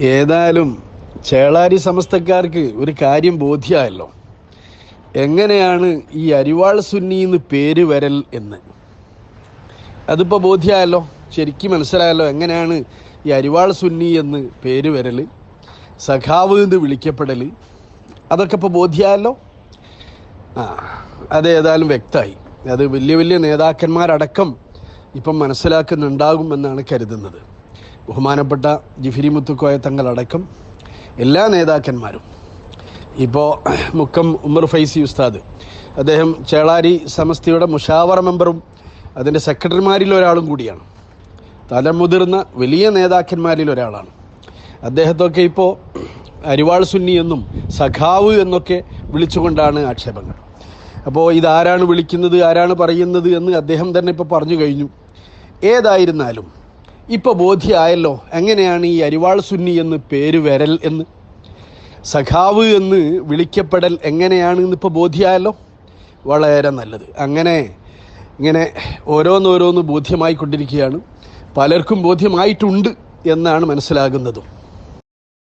ഏതായാലും ചേളാരി സമസ്തക്കാർക്ക് ഒരു കാര്യം ബോധ്യമായല്ലോ. എങ്ങനെയാണ് ഈ അരിവാൾ സുന്നി എന്ന് പേര് വരൽ എന്ന്? അതിപ്പോൾ ബോധ്യമായല്ലോ. ശരിക്കും മനസ്സിലായല്ലോ എങ്ങനെയാണ് ഈ അരിവാൾ സുന്നി എന്ന് പേര് വരൽ സഖാവ് എന്ന് വിളിക്കപ്പെടൽ അതൊക്കെ ഇപ്പോൾ ബോധ്യമായല്ലോ? ആ അത് ഏതായാലും വ്യക്തമായി. അത് വലിയ വലിയ നേതാക്കന്മാരടക്കം ഇപ്പം മനസ്സിലാക്കുന്നുണ്ടാകുമെന്നാണ് കരുതുന്നത്. ബഹുമാനപ്പെട്ട ജിഫിരി മുത്തുക്കോയ തങ്ങളടക്കം എല്ലാ നേതാക്കന്മാരും. ഇപ്പോൾ മുക്കം ഉമർ ഫൈസി ഉസ്താദ് അദ്ദേഹം ചേളാരി സമസ്തിയുടെ മുഷാവറ മെമ്പറും അതിന്റെ സെക്രട്ടറിമാരിൽ ഒരാളും കൂടിയാണ്. തലമുതിർന്ന വലിയ നേതാക്കന്മാരിൽ ഒരാളാണ്. അദ്ദേഹത്തൊക്കെ ഇപ്പോൾ അരിവാൾ സുന്നി എന്നും സഖാവ് എന്നൊക്കെ വിളിച്ചുകൊണ്ടാണ് ആക്ഷേപങ്ങൾ. അപ്പോൾ ഇതാരാണ് വിളിക്കുന്നത് ആരാണ് പറയുന്നത് എന്ന് അദ്ദേഹം തന്നെ ഇപ്പോൾ പറഞ്ഞു കഴിഞ്ഞു. ഏതായിരുന്നാലും ഇപ്പോൾ ബോധ്യമായല്ലോ എങ്ങനെയാണ് ഈ അരിവാൾ സുന്നി എന്ന് പേര് വരൽ എന്ന്? സഖാവ് എന്ന് വിളിക്കപ്പെടൽ എങ്ങനെയാണ് എന്നിപ്പോൾ ബോധ്യമായല്ലോ വളരെ നല്ലത്. അങ്ങനെ ഇങ്ങനെ ഓരോന്നോരോന്ന് ബോധ്യമായിക്കൊണ്ടിരിക്കുകയാണ്. പലർക്കും ബോധ്യമായിട്ടുണ്ട് എന്നാണ് മനസ്സിലാകുന്നതും.